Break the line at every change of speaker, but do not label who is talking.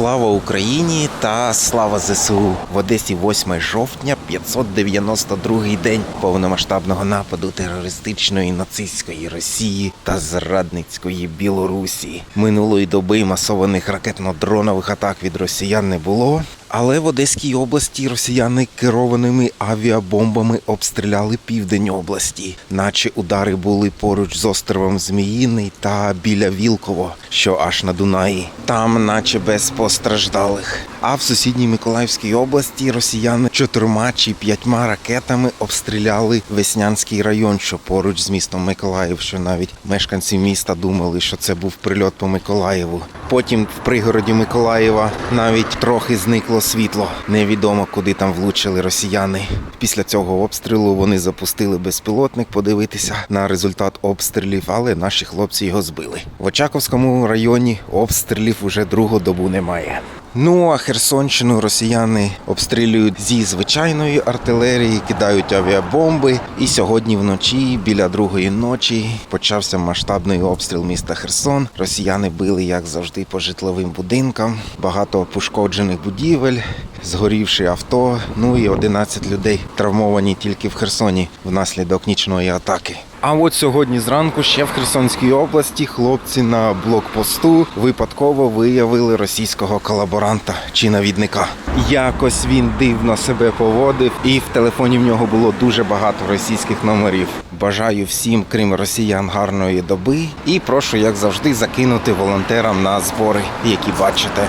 Слава Україні та слава ЗСУ в Одесі 8 жовтня, 592 день повномасштабного нападу терористичної нацистської Росії та зрадницької Білорусі. Минулої доби масованих ракетно-дронових атак від росіян не було. Але в Одеській області росіяни керованими авіабомбами обстріляли південь області, наче удари були поруч з островом Зміїний та біля Вілково, що аж на Дунаї. Там, наче без постраждалих. А в сусідній Миколаївській області росіяни чотирма чи п'ятьма ракетами обстріляли Веснянський район, що поруч з містом Миколаїв, що навіть мешканці міста думали, що це був прильот по Миколаєву. Потім в пригороді Миколаєва навіть трохи зникло світло. Невідомо, куди там влучили росіяни. Після цього обстрілу вони запустили безпілотник подивитися на результат обстрілів, але наші хлопці його збили. В Очаковському районі обстрілів уже другу добу немає. Ну а Херсонщину росіяни обстрілюють зі звичайної артилерії, кидають авіабомби. І сьогодні вночі, біля другої ночі, почався масштабний обстріл міста Херсон. Росіяни били, як завжди, по житловим будинкам. Багато пошкоджених будівель, згорівши авто. Ну і 11 людей травмовані тільки в Херсоні внаслідок нічної атаки. А от сьогодні зранку ще в Херсонській області хлопці на блокпосту випадково виявили російського колаборанта чи навідника. Якось він дивно себе поводив, і в телефоні в нього було дуже багато російських номерів. Бажаю всім, крім росіян, гарної доби і прошу, як завжди, закинути волонтерам на збори, які бачите.